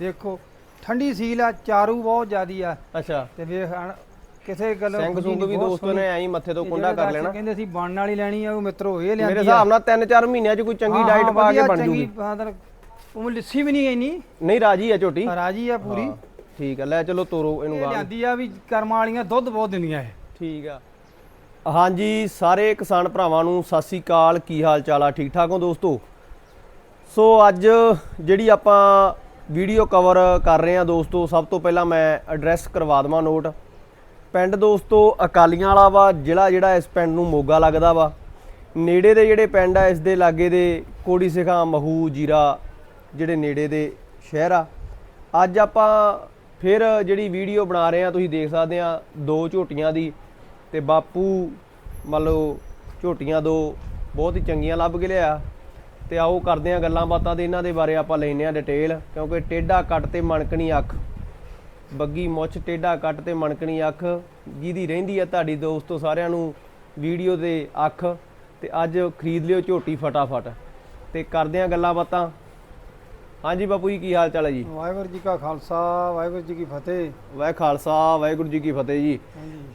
ਦੇਖੋ ਠੰਡੀ ਸੀਲ ਆ ਚਾਰੂ ਬਹੁਤ ਜ਼ਿਆਦੀ ਆ। ਅੱਛਾ। ਤੇ ਵੇਖ ਹਣ ਕਿਸੇ ਗੱਲ ਸਿੰਘ ਸੁੰਗ ਵੀ ਦੋਸਤੋ ਨੇ ਐਂ ਮੱਥੇ ਤੋਂ ਕੁੰਡਾ ਕਰ ਲੈਣਾ। ਕਹਿੰਦੇ ਸੀ ਬਣਨ ਵਾਲੀ ਲੈਣੀ ਆ ਉਹ ਮਿੱਤਰੋ ਇਹ ਲਿਆਂਦੀ ਮੇਰੇ ਹਿਸਾਬ ਨਾਲ 3-4 ਮਹੀਨਿਆਂ 'ਚ ਕੋਈ ਚੰਗੀ ਡਾਈਟ ਪਾ ਕੇ ਬਣ ਜੂਗੀ। ਉਹ ਲਿੱਸੀ ਵੀ ਨਹੀਂ ਗਈ ਨਹੀਂ ਨਹੀਂ ਰਾਜੀ ਆ ਝੋਟੀ। ਰਾਜੀ ਆ ਪੂਰੀ। ਹਾਂ, ਠੀਕ ਆ ਲੈ ਚਲੋ ਤੋਰੋ ਇਹਨੂੰ ਇਹ ਗਾਂ ਲਿਆਂਦੀ ਆ ਵੀ ਕਰਮਾਂ ਵਾਲੀਆਂ ਦੁੱਧ ਬਹੁਤ ਦਿੰਦੀਆਂ ਇਹ। ਠੀਕ ਆ। ਹਾਂਜੀ ਸਾਰੇ ਕਿਸਾਨ ਭਰਾਵਾਂ ਨੂੰ ਸਤਿ ਸ੍ਰੀ ਅਕਾਲ ਕੀ ਹਾਲ ਚਾਲ ਆ? ਠੀਕ ਠਾਕ ਹੋ ਦੋਸਤੋ? ਸੋ ਅੱਜ ਜਿਹੜੀ ਆਪਾਂ ਵੀਡੀਓ ਕਵਰ ਕਰ ਰਹੇ ਹਾਂ ਦੋਸਤੋ, ਸਭ ਤੋਂ ਪਹਿਲਾਂ ਮੈਂ ਐਡਰੈਸ ਕਰਵਾ ਦਵਾਂ ਨੋਟ ਪਿੰਡ ਦੋਸਤੋ, ਅਕਾਲੀਆਂ ਵਾਲਾ ਵਾ, ਜ਼ਿਲ੍ਹਾ ਜਿਹੜਾ ਇਸ ਪਿੰਡ ਨੂੰ ਮੋਗਾ ਲੱਗਦਾ ਵਾ। ਨੇੜੇ ਦੇ ਜਿਹੜੇ ਪਿੰਡ ਆ, ਇਸ ਦੇ ਲਾਗੇ ਦੇ ਕੋੜੀ ਸਿਖਾ, ਮਹੂ, ਜੀਰਾ ਜਿਹੜੇ ਨੇੜੇ ਦੇ ਸ਼ਹਿਰ ਆ। ਅੱਜ ਆਪਾਂ ਫਿਰ ਜਿਹੜੀ ਵੀਡੀਓ ਬਣਾ ਰਹੇ ਆ ਤੁਸੀਂ ਦੇਖ ਸਕਦੇ ਆ ਦੋ ਝੋਟੀਆਂ ਦੀ ਤੇ ਬਾਪੂ ਮੰਨ ਲਓ ਝੋਟੀਆਂ ਦੋ ਬਹੁਤ ਹੀ ਚੰਗੀਆਂ ਲੱਭ ਕੇ ਲਿਆ। ਤੇ ਆਓ ਕਰਦੇ ਆ ਗੱਲਾਂ ਬਾਤਾਂ ਤੇ ਇਹਨਾਂ ਦੇ ਬਾਰੇ ਆਪਾਂ ਲੈਨੇ ਆ ਡਿਟੇਲ ਕਿਉਂਕਿ ਟੇਢਾ ਕੱਟ ਤੇ ਮਣਕਣੀ ਅੱਖ। ਬੱਗੀ ਮੁੱਛ ਟੇਢਾ ਕੱਟ ਤੇ ਮਣਕਣੀ ਅੱਖ ਜਿਹਦੀ ਰਹਿੰਦੀ ਆ ਤੁਹਾਡੀ ਦੋਸਤੋ ਸਾਰਿਆਂ ਨੂੰ ਵੀਡੀਓ ਦੇ ਅੱਖ ਤੇ ਅੱਜ ਖਰੀਦ ਲਿਓ ਝੋਟੀ ਫਟਾਫਟ। ਤੇ ਕਰਦੇ ਆ ਗੱਲਾਂ ਬਾਤਾਂ। ਹਾਂਜੀ ਬਾਪੂ ਜੀ ਕੀ ਹਾਲ ਚਾਲ ਹੈ ਜੀ? ਵਾਹਿਗੁਰੂ ਜੀ ਕਾ ਖਾਲਸਾ ਵਾਹਿਗੁਰੂ ਜੀ ਕੀ ਫਤਿਹ। ਵਾਹਿ ਖਾਲਸਾ ਵਾਹਿਗੁਰੂ ਜੀ ਕੀ ਫਤਿਹ ਜੀ।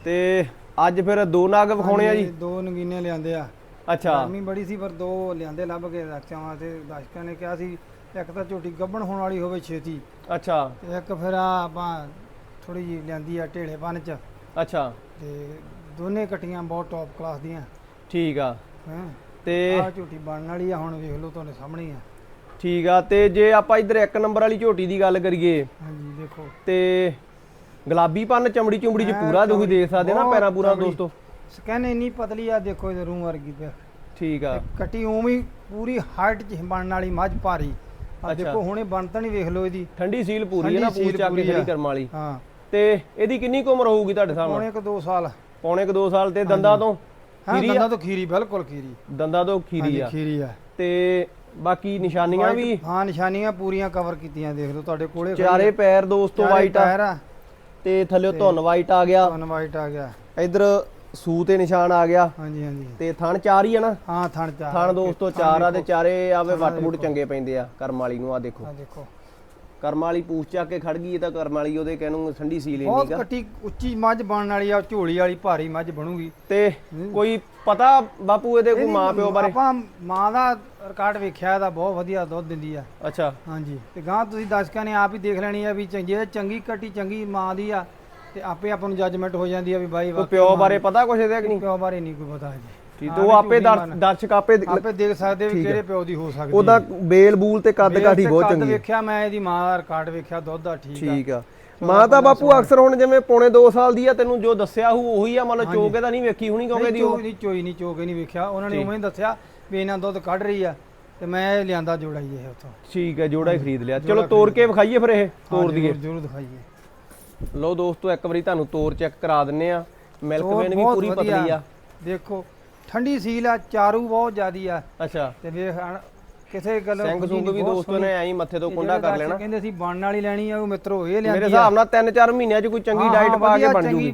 ਤੇ ਅੱਜ ਫਿਰ ਦੋ ਨਾਗ ਵਿਖਾਉਣੇ ਆ ਜੀ? ਦੋ ਨਗੀਨੇ ਲਿਆਂਦੇ ਆ। ਅੱਛਾ। ਗਰਮੀ ਬੜੀ ਸੀ ਪਰ ਦੋ ਲਿਆਂਦੇ ਲੱਭ ਕੇ ਰੱਖਿਆ ਵਾਂ ਤੇ ਦਰਸ਼ਕਾਂ ਨੇ ਕਿਹਾ ਸੀ ਇੱਕ ਤਾਂ ਝੋਟੀ ਗੱਭਣ ਹੋਣ ਵਾਲੀ ਹੋਵੇ ਛੇਤੀ। ਅੱਛਾ। ਤੇ ਇੱਕ ਫਿਰ ਆ ਆਪਾਂ ਥੋੜੀ ਜਿਹੀ ਲਿਆਂਦੀ ਆ ਢੇਲੇ ਬੰਨ ਚ। ਅੱਛਾ। ਤੇ ਦੋਨੇ ਕਟੀਆਂ ਬਹੁਤ ਟੌਪ ਕਲਾਸ ਦੀਆਂ। ਠੀਕ ਆ। ਹੈਂ? ਤੇ ਆ ਝੋਟੀ ਬਣਨ ਵਾਲੀ ਆ ਹੁਣ ਵੇਖ ਲਓ ਤੁਹਾਡੇ ਸਾਹਮਣੇ ਆ। ਠੀਕ ਆ ਤੇ ਜੇ ਆਪਾਂ ਇਧਰ ਇੱਕ ਨੰਬਰ ਵਾਲੀ ਝੋਟੀ ਦੀ ਗੱਲ ਕਰੀਏ ਹਾਂਜੀ ਦੇਖੋ। ਤੇ ਗੁਲਾਬੀ ਪੰਨ ਚਮੜੀ ਚੁੰਬੜੀ ਚ ਪੂਰਾ ਤੁਸੀਂ ਚਮੜੀ ਦੇਖ ਸਕਦੇ ਨਾ ਪੈਰਾਂ ਪੂਰਾ। ਦੋਸਤੋ। ਸਕੈਨ ਇੰਨੀ ਪਤਲੀ ਆ ਦੇਖੋ ਇਹਦੇ ਰੂਮ ਵਰਗੀ ਤੇ। ਠੀਕ ਆ। ਕਟੀ ਉਵੇਂ ਹੀ ਪੂਰੀ ਹਾਈਟ ਚ ਬਣਨ ਵਾਲੀ ਮੱਝ ਭਾਰੀ। ਆ ਅੱਛਾ। ਦੇਖੋ ਹੁਣੇ ਬਣਤਣ ਹੀ ਵੇਖ ਲਓ ਇਹਦੀ। ਠੰਡੀ ਸੀਲ ਪੂਰੀ ਹੈ ਨਾ ਠੰਡੀ ਪੂਛ ਸੀਲ ਕੇ ਪੂਰੀ ਖੜੀ ਆ। ਕਰਮ ਵਾਲੀ। ਹਾਂ। ਤੇ ਇਹਦੀ ਕਿੰਨੀ ਕੁ ਉਮਰ ਹੋਊਗੀ ਤੁਹਾਡੇ ਸਾਹਮਣੇ ਪੌਣੇ ਕ 2 ਸਾਲ। ਪੌਣੇ ਕ 2 ਸਾਲ ਤੇ ਦੰਦਾਂ ਤੋਂ ਹਾਂ ਖੀਰੀ ਆ? ਦੰਦਾਂ ਤੋਂ ਖੀਰੀ ਬਿਲਕੁਲ ਖੀਰੀ। ਦੰਦਾਂ ਤੋਂ ਖੀਰੀ ਹਾਂਜੀ, ਆ। ਖੀਰੀ ਆ। ਤੇ ਬਾਕੀ ਨਿਸ਼ਾਨੀਆਂ ਵੀ? ਹਾਂ ਨਿਸ਼ਾਨੀਆਂ ਪੂਰੀਆਂ ਕਵਰ ਕੀਤੀਆਂ ਦੇਖ ਲਓ ਤੁਹਾਡੇ ਕੋਲੇ ਚਾਰੇ ਪੈਰ ਦੋਸਤੋ ਵਾਈਟ ਆ। ਆ। ਤੇ ਥੱਲੇ ਧੁੰਨ ਵਾਈਟ ਆ ਗਿਆ। ਤੁਹਾਨੂੰ ਵਾਈਟ ਆ ਗਿਆ। ਇਧਰ ਸੂ ਤੇ ਨਿਸ਼ਾਨ ਆ ਗਿਆ ਹਾਂਜੀ ਹਾਂਜੀ। ਤੇ ਥਣ ਚਾਰ ਹੀ ਆ ਨਾ? ਹਾਂ ਥਣ ਚਾਰ ਥਣ ਦੋਸਤੋ ਚਾਰ ਆ ਤੇ। ਚਾਰੇ ਆਵੇ ਥਣਾਂ ਵੱਟ ਮੁੱਟ ਦੇਖੋ। ਚੰਗੇ ਪੈਂਦੇ ਆ ਕਰਮ ਵਾਲੀ ਨੂੰ ਆ ਦੇਖੋ। ਆ ਦੇਖੋ। ਕਰਮ ਵਾਲੀ ਪੂਛ ਚੱਕ ਕੇ ਖੜ ਗਈ ਇਹ ਤਾਂ ਕਰਮ ਵਾਲੀ ਉਹਦੇ ਕਹਿਣੂ ਠੰਡੀ ਸੀ ਬਹੁਤ ਲੈਣੀਗਾ ਕੱਟੀ ਉੱਚੀ ਮੱਝ ਬਣਨ ਵਾਲੀ ਆ ਝੋਲੀ ਵਾਲੀ ਭਾਰੀ ਮੱਝ ਬਣੂਗੀ। ਤੇ ਕੋਈ ਪਤਾ ਬਾਪੂ ਇਹਦੇ ਕੋਈ ਮਾਂ ਪਿਓ ਬਾਰੇ? ਆਪਾਂ ਮਾਂ ਦਾ ਰਿਕਾਰਡ ਵੇਖਿਆ ਇਹਦਾ ਬਹੁਤ ਵਧੀਆ ਦੁੱਧ ਦਿੰਦੀ ਆ। ਅੱਛਾ। ਹਾਂਜੀ। ਤੇ ਗਾਂ ਤੁਸੀਂ ਦਰਸ਼ਕਾਂ ਨੇ ਆਪ ਹੀ ਦੇਖ ਲੈਣੀ ਆ ਵੀ ਚੰਗੀ ਚੰਗੀ ਕੱਟੀ ਚੰਗੀ ਮਾਂ ਦੀ ਆ। ਤੇ ਆਪੇ ਆਪਾਂ ਨੂੰ ਜੱਜਮੈਂਟ ਹੋ ਜਾਂਦੀ ਆ ਵੀ ਬਾਈ ਕੋਈ ਵਾਕਈ ਪਿਓ ਬਾਰੇ ਪਤਾ ਕੁਛ ਇਹਦੇ ਕਿ ਨਹੀਂ? ਪਿਓ ਬਾਰੇ ਨਹੀਂ ਕੋਈ ਪਤਾ ਜੀ ਠੀਕ ਤੇ ਉਹ ਆਪੇ ਦਰ- ਦਰਸ਼ਕ ਆਪੇ ਆਪੇ ਦੇਖ ਸਕਦੇ ਵੀ ਠੀਕ ਆ। ਕਿਹੜੇ ਪਿਓ ਦੀ ਹੋ ਸਕਦੀ ਉਹਦਾ ਬੇਲ ਬੂਲ ਤੇ ਕੱਦ ਕਾਠੀ ਤੇ ਬਹੁਤ ਕੱਦ ਚੰਗੀ। ਹੈ। ਵੇਖਿਆ ਮੈਂ ਇਹਦੀ ਮਾਂ ਦਾ ਰਿਕਾਰਡ ਵੇਖਿਆ ਦੁੱਧ ਦਾ ਠੀਕ ਆ। ਠੀਕ ਆ। ਮਾਂ ਤਾਂ ਬਾਪੂ ਅਕਸਰ ਹੁਣ ਜਿਵੇਂ ਪੌਣੇ 2 ਸਾਲ ਦੀ ਆ ਤੈਨੂੰ ਜੋ ਦੱਸਿਆ ਹੂ ਉਹੀ ਆ ਮਤਲਬ ਚੋਕੇ ਤਾਂ ਨਹੀਂ ਵੇਖੀ ਹੁਣੀ ਕਿਉਂਕਿ ਦੀ ਚੋ ਨਹੀਂ ਚੋਈ ਨਹੀਂ ਚੋਕੇ ਨਹੀਂ ਵੇਖਿਆ। ਉਹਨਾਂ ਨੇ। ਉਵੇਂ ਹੀ ਦੱਸਿਆ ਵੀ ਇਹਨਾਂ ਦੁੱਧ ਕੱਢ ਰਹੀ ਆ ਤੇ ਮੈਂ ਇਹ ਲਿਆਂਦਾ ਜੋੜਾ ਹੀ ਇਹ ਉੱਥੋਂ। ਠੀਕ ਹੈ ਜੋੜਾ ਹੀ ਖਰੀਦ ਲਿਆ। ਚਲੋ ਤੋੜ ਕੇ ਵਿਖਾਈਏ ਫਿਰ ਇਹ ਤੋੜ ਦਈਏ। ਜ਼ਰੂਰ ਦਿਖਾਈਏ। ਲਓ ਦੋਸਤੋ ਇੱਕ ਵਾਰੀ ਤੁਹਾਨੂੰ ਤੋੜ ਚੈੱਕ ਕਰਾ ਦਿੰਨੇ ਆ। ਮਿਲਕ ਤੋਰ ਵੇਨ ਵੀ ਬਹੁਤ ਪੂਰੀ ਵਧੀਆ। ਪਤਲੀ ਆ। ਦੇਖੋ ਠੰਡੀ ਸੀਲ ਆ ਚਾਰੂ ਬਹੁਤ ਜ਼ਿਆਦੀ ਆ। ਅੱਛਾ। ਤੇ ਵੇਖ ਹਣ ਕਿਸੇ ਗੱਲ ਸਿੰਘ ਸੁੰਗ ਵੀ ਦੋਸਤੋ ਨੇ ਐਂ ਮੱਥੇ ਤੋਂ ਕੁੰਡਾ ਕਰ ਲੈਣਾ। ਕਹਿੰਦੇ ਸੀ ਬਣਨ ਵਾਲੀ ਲੈਣੀ ਆ ਉਹ ਮਿੱਤਰੋ ਇਹ ਲਿਆਂਦੀ ਮੇਰੇ ਹਿਸਾਬ ਨਾਲ 3-4 ਮਹੀਨਿਆਂ 'ਚ ਕੋਈ ਚੰਗੀ ਡਾਈਟ ਪਾ ਕੇ ਬਣ ਜੂਗੀ।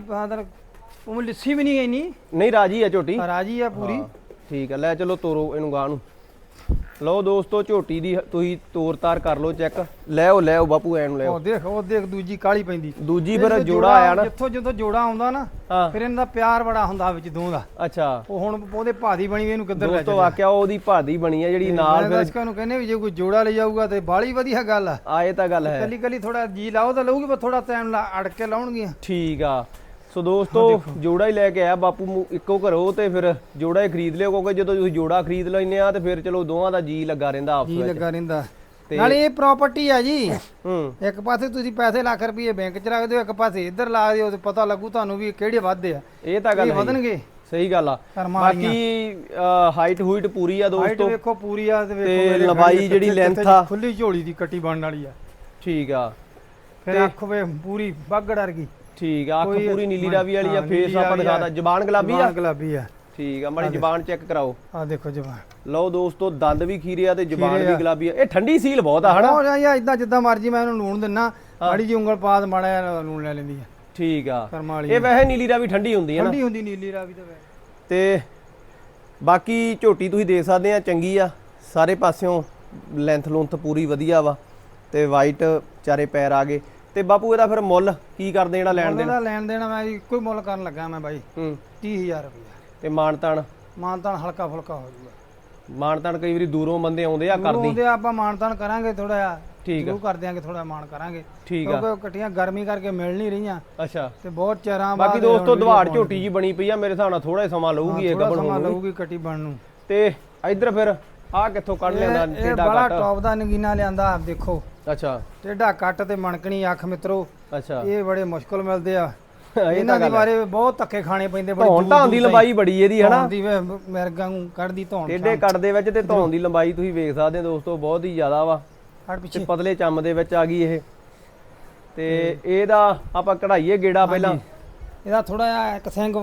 ਉਹ ਲਿੱਸੀ ਵੀ ਨਹੀਂ ਗਈ ਨਹੀਂ ਰਾਜੀ ਆ ਝੋਟੀ। ਰਾਜੀ ਆ ਪੂਰੀ। ਠੀਕ ਆ ਲੈ ਚਲੋ ਤੋਰੋ ਇਹਨੂੰ ਗਾਂ ਨੂੰ। ਲਓ ਦੋਸਤੋ ਝੋਟੀ ਦੀ ਤੁਸੀਂ ਤੋਰ ਤਾਰ ਕਰ ਲਓ ਚੈੱਕ ਲੈ ਆਓ ਲੈ ਆਓ ਬਾਪੂ ਐਨ ਲੈ ਉਹ ਦੇਖ ਉਹ ਦੇਖ ਦੂਜੀ ਕਾਲੀ ਪੈਂਦੀ। ਦੂਜੀ ਇਹ ਫਿਰ ਜੋੜਾ ਆਇਆ ਨਾ। ਜਿੱਥੋਂ ਜਦੋਂ ਜੋੜਾ ਆਉਂਦਾ ਨਾ ਫਿਰ ਇਹਨਾਂ ਦਾ ਪਿਆਰ ਬੜਾ ਹੁੰਦਾ ਵਿੱਚ ਦੋ ਦਾ। ਅੱਛਾ। ਉਹ ਹੁਣ ਉਹਦੇ ਭਾਦੀ ਬਣੀ ਵੀ ਇਹਨੂੰ ਕਿੱਧਰ ਲੈ ਦੋਸਤੋ ਵਾਕਿਆ ਉਹਦੀ ਭਾਦੀ ਬਣੀ ਆ ਜਿਹੜੀ ਨਾਲ ਫਿਰ ਦਰਸ਼ਕਾਂ ਨੂੰ ਕਹਿੰਦੇ ਵੀ ਜੇ ਕੋਈ ਜੋੜਾ ਲੈ ਜਾਊਗਾ ਤੇ ਬਾਲੀ ਵਧੀਆ ਗੱਲ ਆ। ਆਏ ਤਾਂ ਗੱਲ ਹੈ। ਕੱਲੀ ਕੱਲੀ ਥੋੜਾ ਜੀ ਲਾਓ ਤਾਂ ਲਊਗੀ ਪਰ ਥੋੜਾ ਟਾਈਮ ਅੜ ਕੇ ਲਾਉਣਗੀਆਂ। ਠੀਕ ਆ। ਸੋ ਦੋਸਤੋ ਜੋੜਾ ਹੀ ਲੈ ਕੇ ਆਇਆ ਬਾਪੂ ਇੱਕੋ ਘਰੋਂ ਤੇ ਫਿਰ ਜੋੜਾ ਹੀ ਖਰੀਦ ਲਿਓ ਕਿਉਂਕਿ ਜਦੋਂ ਤੁਸੀਂ ਜੋੜਾ ਖਰੀਦ ਲੈਂਦੇ ਆ ਤੇ ਫਿਰ ਚਲੋ ਦੋਵਾਂ ਦਾ ਜੀ ਲੱਗਾ ਰਹਿੰਦਾ ਆਪਸ ਜੀ ਵਿੱਚ। ਲੱਗਾ ਰਹਿੰਦਾ। ਨਾਲੇ ਇਹ ਪ੍ਰਾਪਰਟੀ ਆ ਜੀ। ਹੂੰ। ਇੱਕ ਪਾਸੇ ਤੁਸੀਂ ਪੈਸੇ ਲੱਖ ਰੁਪਏ ਬੈਂਕ 'ਚ ਰੱਖ ਦਿਓ ਇੱਕ ਪਾਸੇ ਇੱਧਰ ਲਾ ਦਿਓ ਤੇ ਪਤਾ ਲੱਗੂ ਤੁਹਾਨੂੰ ਵੀ ਕਿਹੜੇ ਵੱਧਦੇ ਆ। ਇਹ ਤਾਂ ਗੱਲ ਹੈ ਵਧਣਗੇ। ਸਹੀ ਗੱਲ ਆ। ਬਾਕੀ ਹਾਈਟ ਹੂਈਟ ਪੂਰੀ ਆ ਹਾਈਟ ਦੋਸਤੋ। ਵੇਖੋ ਪੂਰੀ ਆ ਤੇ ਵੇਖੋ ਲੰਬਾਈ ਜਿਹੜੀ ਕਿੱਥੇ ਆ। ਖੁੱਲੀ ਝੋਲੀ ਦੀ ਕੱਟੀ ਬਣਨ ਵਾਲੀ ਆ। ਠੀਕ ਆ। ਫਿਰ ਅੱਖ ਵੇ ਪੂਰੀ ਬਾਗੜ ਵਰਗੀ। ਠੀਕ ਆ ਅੱਖ ਪੂਰੀ ਨੀਲੀ ਰਾਵੀ ਵਾਲੀ ਆ ਫੇਸ ਆਪਾਂ। ਦਿਖਾਤਾ ਜ਼ਬਾਨ ਗੁਲਾਬੀ ਆ? ਜ਼ਬਾਨ ਗੁਲਾਬੀ ਆ। ਠੀਕ ਆ ਮਾੜੀ ਜ਼ਬਾਨ ਚੈੱਕ ਕਰਾਓ। ਆ ਦੇਖੋ ਜਵਾਨ ਲਓ ਦੋਸਤੋ ਦੰਦ ਵੀ ਖੀਰੇ ਆ ਤੇ ਜ਼ਬਾਨ ਵੀ। ਗੁਲਾਬੀ ਆ। ਇਹ ਠੰਡੀ ਸੀਲ ਬਹੁਤ ਆ ਹਨਾ? ਹੋ ਜਾਂ ਇਦਾਂ ਜਿੱਦਾਂ ਮਰਜ਼ੀ ਮੈਂ ਇਹਨੂੰ ਲੂਣ ਦਿੰਨਾ। ਮਾੜੀ ਜੀ ਉਂਗਲ ਪਾ ਮਾੜਾ ਜਿਹਾ ਲੂਣ ਲੈ ਲੈਂਦੀ ਆ। ਠੀਕ ਆ। ਇਹ ਵੈਸੇ ਨੀਲੀ ਰਾਵੀ ਠੰਡੀ ਹੁੰਦੀ ਹੈ ਨਾ। ਠੰਡੀ ਹੁੰਦੀ ਨੀਲੀ ਰਾਵੀ ਤੇ ਵੈਸੇ। ਤੇ ਬਾਕੀ ਝੋਟੀ ਤੁਸੀਂ ਦੇਖ ਸਕਦੇ ਆ ਚੰਗੀ ਆ। ਸਾਰੇ ਪਾਸਿਓਂ ਲੈਂਥ ਲੁੰਥ ਪੂਰੀ ਵਧੀਆ ਵਾ। ਤੇ ਵਾਈਟ ਚਾਰੇ ਪੈਰ ਆ ਗਏ। ਤੇ ਬਾਪੂ ਇਹਦਾ ਫਿਰ ਮੁੱਲ ਕੀ ਕਰਦੇ ਜਿਹੜਾ ਲੈਣ ਦੇਣ? ਦਾ ਲੈਣ ਦੇਣਾ ਮੈਂ ਜੀ ਹੀ ਮੁੱਲ ਕਰਨ ਲੱਗਾ ਮੈਂ ਬਾਈ। ਹੂੰ। 30000 ਰੁਪਏ ਤੇ ਮਾਨਤਾਨ? ਮਾਨਤਾਨ ਹਲਕਾ ਫੁਲਕਾ ਹੋ ਜਾਊਗਾ ਮਾਨਤਾਨ ਕਈ ਵਾਰੀ ਦੂਰੋਂ ਬੰਦੇ ਆਉਂਦੇ ਆ ਕਰਦੀ। ਉਹਦੇ ਆਪਾਂ ਮਾਨਤਾਨ ਕਰਾਂਗੇ ਥੋੜਾ ਜਿਹਾ। ਠੀਕ ਆ। ਕਰ ਦਿਆਂਗੇ ਥੋੜਾ ਮਾਨ ਕਰਾਂਗੇ। ਠੀਕ ਆ। ਕਿਉਂਕਿ ਕੱਟੀਆਂ ਗਰਮੀ ਕਰਕੇ ਮਿਲ ਨਹੀਂ ਰਹੀਆਂ। ਅੱਛਾ। ਤੇ ਬਹੁਤ ਚਿਰਾਂ ਬਾਅਦ ਬਾਕੀ ਇਹ ਦੋਸਤੋ ਦਵਾੜ ਝੋਟੀ ਜੀ ਬਣੀ ਪਈ ਆ ਮੇਰੇ ਹਿਸਾਬ ਨਾਲ ਥੋੜਾ ਸਮਾਂ ਲਊਗੀ ਇਹ ਗੱਬਣ ਸਮਾਂ ਲਊਗੀ ਕੱਟੀ ਬਣਨ ਨੂੰ। ਤੇ ਇੱਧਰ ਫਿਰ ਆਹ ਕਿੱਥੋਂ ਕੱਢ ਲਿਆਂਦਾ ਇਹ- ਇਹ ਟੇਡਾ ਬੜਾ ਕੱਟ ਟੌਪ ਦਾ ਨਗੀਨਾ ਲਿਆਂਦਾ ਆਪ ਦੇਖੋ। ਅੱਛਾ। ਟੇਡਾ ਕੱਟ ਤੇ ਮਣਕਣੀ ਅੱਖ ਮਿੱਤਰੋ ਅੱਛਾ। ਇਹ ਬੜੇ ਮੁਸ਼ਕਲ ਮਿਲਦੇ ਆ। ਇਹ ਇਹਨਾਂ ਦੇ ਬਾਰੇ ਬਹੁਤ ਧੱਕੇ ਖਾਣੇ ਪੈਂਦੇ ਬੜੇ ਧੌਣ ਧਾਣ ਦੀ ਲੰਬਾਈ ਬੜੀ ਇਹਦੀ ਹਨਾ ਦੀ ਮਿਰਗਾਂ ਨੂੰ ਕੱਢਦੀ ਧੌਣ ਟੇਡੇ ਕੱਟ ਦੇ ਵਿੱਚ ਤੇ ਧੌਣ ਦੀ ਲੰਬਾਈ ਤੁਸੀਂ ਵੇਖ ਸਕਦੇ ਹੋ ਦੋਸਤੋ ਬਹੁਤ ਹੀ ਜ਼ਿਆਦਾ ਵਾ। ਤੇ ਪਿੱਛੇ। ਪਤਲੇ ਚੰਮ ਦੇ ਵਿੱਚ ਆ ਗਈ ਇਹ। ਤੇ ਇਹਦਾ ਆਪਾਂ ਕਢਾਈਏ ਗੇੜਾ ਪਹਿਲਾਂ। ਇਹਦਾ ਥੋੜਾ ਜਿਹਾ ਇੱਕ ਸਿੰਘ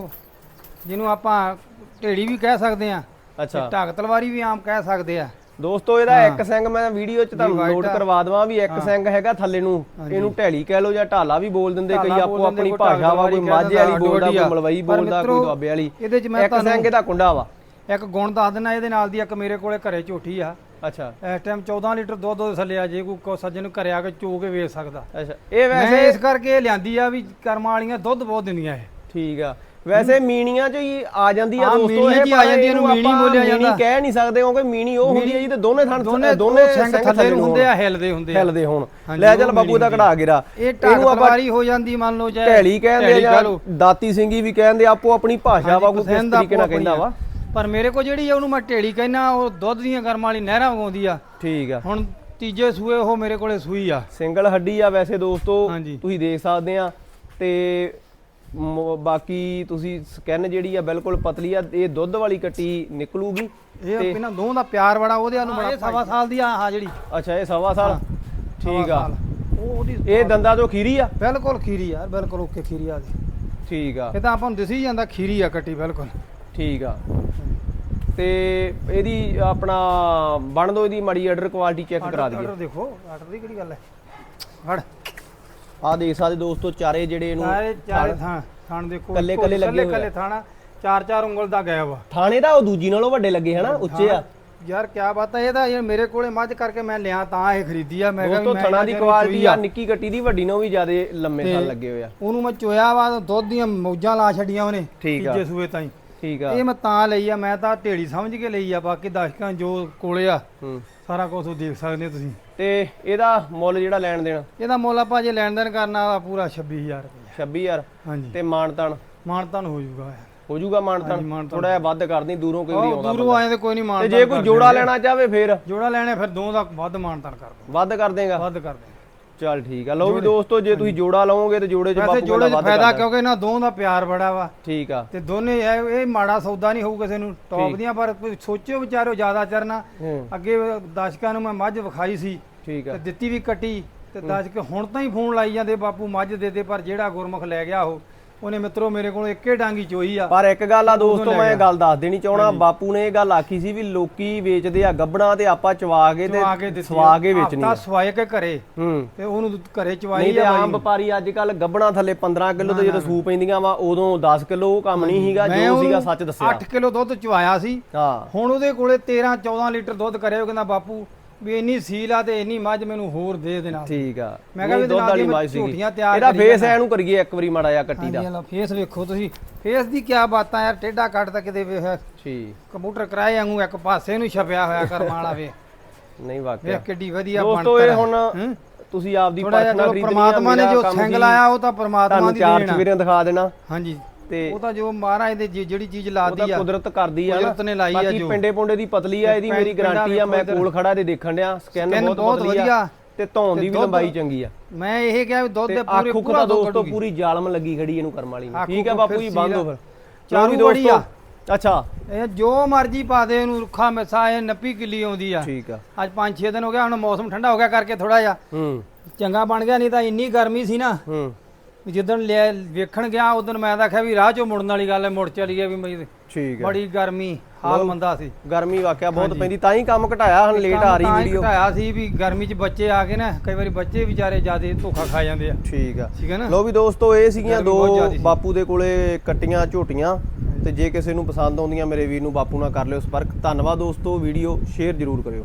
ਜਿਹਨੂੰ ਆਪਾਂ ਢੇੜੀ ਵੀ ਕਹਿ ਸਕਦੇ ਆ ਅੱਛਾ। ਢਾਕ ਤਲਵਾਰੀ ਵੀ ਆਮ ਕਹਿ ਸਕਦੇ ਆ। ਦੋਸਤੋ ਇਹਦਾ ਇੱਕ ਸਿੰਘ ਮੈਂ ਵੀਡੀਓ 'ਚ ਤੁਹਾਨੂੰ ਨੋਟ। ਕਰਵਾ ਦਵਾਂ ਵੀ ਇੱਕ ਸਿੰਘ ਹੈਗਾ ਥੱਲੇ ਨੂੰ। ਇਹਨੂੰ ਢੈਲੀ ਕਹਿ ਲੋ ਜਾਂ ਢਾਲਾ ਵੀ ਬੋਲ ਦਿੰਦੇ ਕਈ ਆਪੋ ਆਪਣੀ ਭਾਸ਼ਾ ਵਾ ਕੋਈ ਮਾਝੇ ਵਾਲੀ ਬੋਲਦਾ ਕੋਈ ਮਲਵਈ ਬੋਲਦਾ ਕੋਈ ਦੁਆਬੇ ਵਾਲੀ। ਇਹਦੇ 'ਚ ਮੈਂ ਇੱਕ ਤੁਹਾਨੂੰ ਇਹਦਾ ਕੁੰਡਾ ਵਾ। ਇੱਕ ਗੁਣ ਦੱਸ ਦਿੰਦਾ ਇਹਦੇ ਨਾਲ ਦੀ ਇੱਕ ਮੇਰੇ ਕੋਲੇ ਘਰੇ ਝੋਟੀ ਆ। ਅੱਛਾ। ਇਸ ਟਾਈਮ 14 ਲੀਟਰ ਦੁੱਧ ਉਹਦੇ ਥੱਲੇ ਆ ਜੇ ਕੋਈ ਸੱਜਣ ਨੂੰ ਘਰੇ ਆ ਕੇ ਚੋ ਕੇ ਵੇਚ ਸਕਦਾ। ਅੱਛਾ ਇਹ ਵੈਸੇ ਇਸ ਕਰਕੇ ਲਿਆਂਦੀ ਆ ਵੀ ਕਰਮਾਂ ਵਾਲੀਆਂ ਦੁੱਧ ਬਹੁਤ ਦਿੰਦੀਆਂ ਇਹ। ਠੀਕ ਆ। ਵੈਸੇ ਮੀਣੀਆਂ 'ਚ ਹੀ ਆ ਜਾਂਦੀ ਆ ਦੋਸਤੋ ਮੀਣੀਆਂ 'ਚ ਹੀ ਆ ਜਾਂਦੀ, ਇਹਨੂੰ ਮੀਣੀ ਬੋਲਿਆ ਜਾਂਦਾ। ਕਹਿ ਨਹੀਂ ਸਕਦੇ ਕਿਉਂਕਿ ਮੀਣੀ ਉਹ ਹੁੰਦੀ ਹੈ ਜੀ ਤੇ ਦੋਨੇ ਥਣ ਦੋਨੇ ਸਿੰਘ ਥੱਲੇ ਨੂੰ ਹੁੰਦੇ ਆ ਹਿਲਦੇ ਹੁੰਦੇ ਆ। ਹਿਲਦੇ ਹੋਣ। ਲੈ ਚੱਲ ਬਾਬੂ ਦਾ ਕਢਾ ਗਿਰਾ ਇਹ ਢਾਕ ਤਲਵਾਰੀ ਹੋ ਜਾਂਦੀ ਮੰਨ ਲਓ ਚਾਹੇ ਢੈਲੀ ਕਹਿੰਦੇ ਆ। ਦਾਤੀ ਸਿੰਘੀ ਵੀ ਕਹਿੰਦੇ ਆਪੋ ਆਪਣੀ ਭਾਸ਼ਾ ਵਾ ਕੋਈ ਕਿਸ ਤਰੀਕੇ ਨਾਲ ਕਹਿੰਦਾ ਵਾ। ਪਰ ਮੇਰੇ ਕੋ ਜਿਹੜੀ ਆ ਉਹਨੂੰ ਮੈਂ ਢੇੜੀ ਕਹਿਣਾ ਉਹ ਦੁੱਧ ਦੀਆਂ ਕਰਮਾਂ ਵਾਲੀ ਨਹਿਰਾਂ ਵਗਾਉਂਦੀ ਆ। ਠੀਕ ਆ। ਹੁਣ ਤੀਜੇ ਸੂਏ ਉਹ ਮੇਰੇ ਕੋਲੇ ਸੂਈ ਆ। ਸਿੰਗਲ ਹੱਡੀ ਆ ਵੈਸੇ ਦੋਸਤੋ। ਤੁਸੀਂ ਦੇਖ ਸਕਦੇ ਆ। ਤੇ ਬਾਕੀ ਤੁਸੀਂ ਸਕੈਨ ਜਿਹੜੀ ਆ ਬਿਲਕੁਲ ਪਤਲੀ ਆ ਇਹ ਦੁੱਧ ਵਾਲੀ ਕੱਟੀ ਨਿਕਲੂਗੀ ਇਹ ਇਹਨਾਂ ਦੋਵਾਂ ਦਾ ਪਿਆਰ ਬੜਾ ਉਹਦੇ ਨੂੰ ਬੜਾ ਸਵਾ ਸਾਲ ਦੀ ਆ ਆ ਜਿਹੜੀ। ਅੱਛਾ ਇਹ ਸਵਾ ਸਾਲ? ਠੀਕ ਆ। ਸਾਲ। ਉਹ ਉਹਦੀ ਇਹ ਦੰਦਾਂ ਤੋਂ ਖੀਰੀ ਆ? ਬਿਲਕੁਲ ਖੀਰੀ ਆ ਬਿਲਕੁਲ ਓਕੇ ਖੀਰੀ ਆ ਦੀ ਠੀਕ ਆ। ਇਹ ਤਾਂ ਆਪਾਂ ਨੂੰ ਦਿਸੀ ਜਾਂਦਾ ਖੀਰੀ ਆ ਕੱਟੀ ਬਿਲਕੁਲ। ਠੀਕ ਆ। ਤੇ ਇਹਦੀ ਆਪਣਾ ਬਣ ਦੋ ਇਹਦੀ ਮਾੜੀ ਆਰਡਰ ਕੁਆਲਿਟੀ ਚੈੱਕ ਕਰਾ ਦਈਏ। ਆਰਡਰ ਦੇਖੋ ਆਰਡਰ ਦੀ ਕਿਹੜੀ ਗੱਲ ਹੈ? ਫੜ। ਆ ਦੇਖ ਸਕਦੇ ਦੋਸਤੋ ਚਾਰੇ ਜਿਹੜੇ ਇਹਨੂੰ ਸਾਰੇ ਚਾਰੇ ਥਾਂ ਥਾਣ ਦੇਖੋ ਕੱਲੇ- ਕੱਲੇ ਲੱਗੇ ਹੋਏ ਕੱਲੇ ਥਾਣਾ ਚਾਰ ਚਾਰ ਉਂਗਲ ਦਾ ਗਿਆ ਵਾ ਥਾਣੇ ਦਾ ਉਹ ਦੂਜੀ ਨਾਲੋਂ ਵੱਡੇ ਲੱਗੇ ਹਨਾ ਉੱਚੇ ਆ। ਯਾਰ ਕੀ ਬਾਤ ਹੈ ਇਹਦਾ ਇਹ ਮੇਰੇ ਕੋਲੇ ਮੱਝ ਕਰਕੇ ਮੈਂ ਲਿਆ ਤਾਂ ਇਹ ਖਰੀਦੀ ਆ ਮੈਂ ਕਿਹਾ ਮੈਂ ਥਣਾ ਦੀ ਕੁਆਲਿਟੀ ਆ ਨਿੱਕੀ ਕੱਟੀ ਦੀ ਵੱਡੀ ਨੂੰ ਵੀ ਜਿਆਦੇ ਲੰਮੇ ਥਣ ਲੱਗੇ ਹੋਏ ਆ। ਉਹਨੂੰ ਮੈਂ ਚੋਇਆ ਵਾ ਦੁੱਧ ਦੀਆਂ ਮੌਜਾਂ ਲਾ ਛੱਡੀਆਂ ਉਹਨੇ ਆ। ਤੀਜੇ ਸੂਏ ਤਾਈਂ। ਠੀਕ ਆ। ਇਹ ਮੈਂ ਤਾਂ ਲਈ ਆ ਮੈਂ ਤਾਂ ਢੇੜੀ ਸਮਝ ਕੇ ਲਈ ਆ ਬਾਕੀ ਦਰਸ਼ਕਾਂ ਜੋ ਕੋਲੇ ਆ ਸਾਰਾ ਕੁਝ ਉਹ ਦੇਖ ਸਕਦੇ ਤੁਸੀਂ। ਤੇ ਇਹਦਾ ਮੁੱਲ ਜਿਹੜਾ ਲੈਣ ਦੇਣ? ਇਹਦਾ ਮੁੱਲ ਆਪਾਂ ਜੇ ਲੈਣ ਦੇਣ ਕਰਨਾ ਪੂਰਾ 26000 ਰੁਪਏ। 26000 ਹਾਂਜੀ। ਤੇ ਮਾਨਤਨ? ਮਾਨਤਾਨ ਹੋ ਜਾਊਗਾ। ਹੋ ਜਾਊਗਾ ਮਾਨਤਨ। ਥੋੜਾ ਜਿਹਾ ਵੱਧ ਕਰਦੀ ਦੂਰੋਂ ਕੋਈ ਉਹ ਆਉਂਦਾ ਦੂਰੋਂ। ਆਏ ਤੇ ਕੋਈ ਨਹੀਂ ਤੇ ਮਾਨਤਾਨ ਜੇ ਕੋਈ ਜੋੜਾ ਲੈਣਾ ਚਾਹਵੇ ਫੇਰ? ਜੋੜਾ ਲੈਣੇ ਫਿਰ ਦੋ ਦਾ ਵੱਧ ਮਾਨਤਾਨ ਕਰ ਦੋ ਵੱਧ ਕਰ ਦੇਗਾ? ਵੱਧ ਕਰ ਦੇ ਚੱਲ ਠੀਕ ਆ। ਲਓ ਵੀ ਦੋਸਤੋ ਜੇ ਤੁਸੀਂ ਜੋੜਾ ਲਓਗੇ ਤੇ ਜੋੜੇ 'ਚ ਬਾਪੂ 'ਚ ਵੱਧ ਫਾਇਦਾ ਕਿਉਂਕਿ ਇਹਨਾਂ ਦੋਵਾਂ ਦਾ ਪਿਆਰ ਬੜਾ ਵਾ। ਠੀਕ ਆ। ਤੇ ਦੋਨੇ ਇਹ ਇਹ ਮਾੜਾ ਸੌਦਾ ਨਹੀਂ ਹੋਊ ਕਿਸੇ ਨੂੰ। ਟੌਪ ਦੀਆਂ ਪਰ ਸੋਚਿਓ ਵਿਚਾਰੋ ਜ਼ਿਆਦਾ ਚਰਨਾ। ਅੱਗੇ ਦਰਸ਼ਕਾਂ ਨੂੰ ਮੈਂ ਮੱਝ ਵਿਖਾਈ ਸੀ। ਠੀਕ ਆ। ਤੇ ਦਿੱਤੀ ਵੀ ਕੱਟੀ ਤੇ ਦਰਸ਼ਕ ਹੁਣ ਤਾਂ ਹੀ ਫੋਨ ਲਾਈ ਜਾਂਦੇ ਬਾਪੂ ਮੱਝ ਦੇ ਦੇ ਪਰ ਜਿਹੜਾ ਗੁਰਮੁਖ ਲੈ ਗਿਆ ਉਹ ਉਹਨੇ ਮਿੱਤਰੋ ਮੇਰੇ ਕੋਲ ਇੱਕੇ ਡਾਂਗੀ ਚੋਈ ਆ। ਪਰ ਇੱਕ ਗੱਲ ਆ ਦੋਸਤੋ ਮੈਂ। ਗੱਲ ਦੱਸ ਦੇਣੀ ਚਾਹਣਾ ਬਾਪੂ ਨੇ ਇਹ ਗੱਲ ਆਖੀ ਸੀ ਵੀ ਲੋਕੀ ਵੇਚਦੇ ਆ ਗੱਬਣਾ ਤੇ ਆਪਾਂ ਚਵਾ ਕੇ ਤੇ ਕੇ ਸਵਾ ਕੇ ਵੇਚਣੀ ਆ। ਸਵਾਏ ਕੇ ਘਰੇ। ਹੂੰ। ਤੇ ਉਹਨੂੰ ਘਰੇ ਚਵਾਈ ਆ ਆਮ ਵਪਾਰੀ ਅੱਜ ਕੱਲ ਗੱਬਣਾ ਥੱਲੇ 15 ਕਿਲੋ ਤੇ ਜਦੋਂ ਸੂ ਪੈਂਦੀਆਂ ਵਾ ਉਦੋਂ 10 ਕਿਲੋ ਉਹ ਕੰਮ ਨਹੀਂ ਸੀਗਾ ਜੋ ਸੀਗਾ ਸੱਚ ਦੱਸਿਆ। 8 ਕਿਲੋ ਦੁੱਧ ਚਵਾਇਆ ਸੀ। ਹਾਂ। ਹੁਣ ਉਹਦੇ ਕੋਲੇ 13 14 ਲੀਟਰ ਦੁੱਧ ਕਰਿਆ ਉਹ ਕਹਿੰਦਾ ਬਾਪੂ ਵੀ ਇੰਨੀ ਸੀਲ ਆ ਤੇ ਇੰਨੀ ਮੱਝ ਮੈਨੂੰ ਹੋਰ ਦੇ ਦੇਣਾ ਠੀਕ ਆ। ਮੈਂ ਕਿਹਾ ਵੀ ਦੁੱਧ ਵਾਲੀ ਮਾਈ ਸੀਗੀ ਤਿਆਰ ਇਹਦਾ ਫੇਸ। ਐ ਨੂੰ ਕਰੀਏ ਇੱਕ ਵਾਰੀ ਮਾੜਾ ਜਿਹਾ ਕੱਟੀ ਦਾ। ਹਾਂਜੀ ਫੇਸ ਵੇਖੋ ਤੁਸੀਂ। ਫੇਸ ਦੀ ਕੀ ਬਾਤਾਂ ਯਾਰ ਟੇਡਾ ਕੱਟ ਤਾਂ ਕਿਤੇ ਵੇਖ। ਠੀਕ। ਕੰਪਿਊਟਰ ਕਰਾਏ ਵਾਂਗੂ ਇੱਕ ਪਾਸੇ ਨੂੰ ਛਪਿਆ ਹੋਇਆ ਕਰਮਾਂ ਵਾਲਾ ਵੇ। ਨਹੀਂ ਵਾਕਿਆ। ਵੇਖ ਕਿੱਡੀ ਵਧੀਆ ਦੋਸਤੋ ਇਹ ਬਣਤਰ ਹੁਣ? ਤੁਸੀਂ ਆਪਦੀ ਖਰੀਦਣੀ ਆ ਪ੍ਰਮਾਤਮਾ ਨੇ ਜੋ ਕੰਮ ਸਿੰਘ ਸੀ ਲਾਇਆ ਉਹ ਤਾਂ ਪ੍ਰਮਾਤਮਾ ਦੀ ਦਿਖਾ ਦੇਣਾ। ਹਾਂਜੀ। ਤੇ ਉਹ ਤਾਂ ਜੋ ਮਹਾਰਾਜ ਦੇ ਜੀ- ਜਿਹੜੀ ਚੀਜ਼ ਲਾਦੀ ਤਾਂ ਆ ਕੁਦਰਤ ਕਰਦੀ ਆ ਨਾ। ਕੁਦਰਤ ਨੇ ਲਾਈ ਆ ਬਾਕੀ ਜੋ। ਪਿੰਡੇ ਪੁੰਡੇ ਦੀ ਪਤਲੀ ਆ ਇਹਦੀ ਪਿੰਡ- ਮੇਰੀ ਗਾਰੰਟੀ ਆ ਮੈਂ ਪਿੰਡਾਂ ਕੋਲ ਖੜਾ ਤੇ ਦੇਖਣ ਡਿਆ ਸਕੈਨ ਬਹੁਤ ਵਧੀਆ ਵਧੀਆ। ਤੇ ਧੌਣ ਦੀ ਵੀ ਦੁੱਧ- ਲੰਬਾਈ ਚੰਗੀ ਆ। ਮੈਂ ਇਹ ਕਿਹਾ ਵੀ ਦੁੱਧ ਤੇ ਦੇ ਪੂਰੇ ਅੱਖ ਉੱਖ ਪੂਰਾ ਦਾ ਦੁੱਧ ਦੋਸਤੋ ਕੱਢੂਗੀ। ਪੂਰੀ ਜਾਲਮ ਲੱਗੀ ਖੜੀ ਇਹਨੂੰ ਕਰਮ ਵਾਲੀ ਨੂੰ। ਅੱਖ ਠੀਕ ਆ ਉੱਖ ਬਾਪੂ ਫਿਰ ਜੀ ਬੰਦ ਹੋ। ਫਿਰ। ਚਾਰੂ ਲਓ ਵੀ ਬੜੀ ਆ। ਅੱਛਾ। ਇਹ ਜੋ ਮਰਜ਼ੀ ਪਾ ਦੇ ਉਹਨੂੰ ਰੁੱਖਾ ਮਿੱਸਾ ਇਹ ਨੱਪੀ ਕਿੱਲੀ ਆਉਂਦੀ ਆ। ਠੀਕ ਆ। ਅੱਜ 5-6 ਦਿਨ ਹੋ ਗਿਆ ਹੁਣ ਮੌਸਮ ਠੰਡਾ ਹੋ ਗਿਆ ਕਰਕੇ ਥੋੜਾ ਜਿਹਾ। ਹੂੰ। ਚੰਗਾ ਬਣ ਗਿਆ ਨਹੀਂ ਤਾਂ ਇੰਨੀ ਗਰਮੀ ਸੀ ਨਾ। ਹੂੰ। ਵੀ ਜਿੱਦਣ ਲਿਆ- ਵੇਖਣ ਗਿਆ ਉਦੋਂ ਮੈਂ ਤਾਂ ਆਖਿਆ ਵੀ ਰਾਹ ਚੋਂ ਮੁੜਨ ਵਾਲੀ ਗੱਲ ਹੈ ਮੁੜ ਚਲੀਏ ਵੀ ਮੈਂ ਠੀਕ ਆ ਬੜੀ ਗਰਮੀ ਹਾਲ ਮੰਦਾ ਸੀ। ਗਰਮੀ ਵਾਕਿਆ ਬਹੁਤ ਪੈਂਦੀ ਤਾਂ ਹੀ ਕੰਮ ਘਟਾਇਆ ਹੁਣ ਲੇਟ ਆ ਰਹੀ ਹੀ ਵੀਡੀਓ ਘਟਾਇਆ ਸੀ ਵੀ ਗਰਮੀ 'ਚ ਬੱਚੇ ਆ ਕੇ ਨਾ ਕਈ ਵਾਰੀ ਬੱਚੇ ਵਿਚਾਰੇ ਜਿਆਦੇ ਧੋਖਾ ਖਾ ਜਾਂਦੇ ਆ। ਠੀਕ ਆ। ਠੀਕ ਹੈ ਨਾ? ਲੋ ਵੀ ਦੋਸਤੋ ਇਹ ਸੀਗੀਆਂ ਦੋ। ਬਾਪੂ ਦੇ ਕੋਲੇ ਕੱਟੀਆਂ ਝੋਟੀਆਂ ਤੇ ਜੇ ਕਿਸੇ ਨੂੰ ਪਸੰਦ ਆਉਂਦੀਆਂ ਮੇਰੇ ਵੀਰ ਨੂੰ ਬਾਪੂ ਨਾਲ ਕਰ ਲਿਓ ਸੰਪਰਕ। ਧੰਨਵਾਦ ਦੋਸਤੋ ਵੀਡੀਓ ਸ਼ੇਅਰ ਜ਼ਰੂਰ ਕਰਿਓ।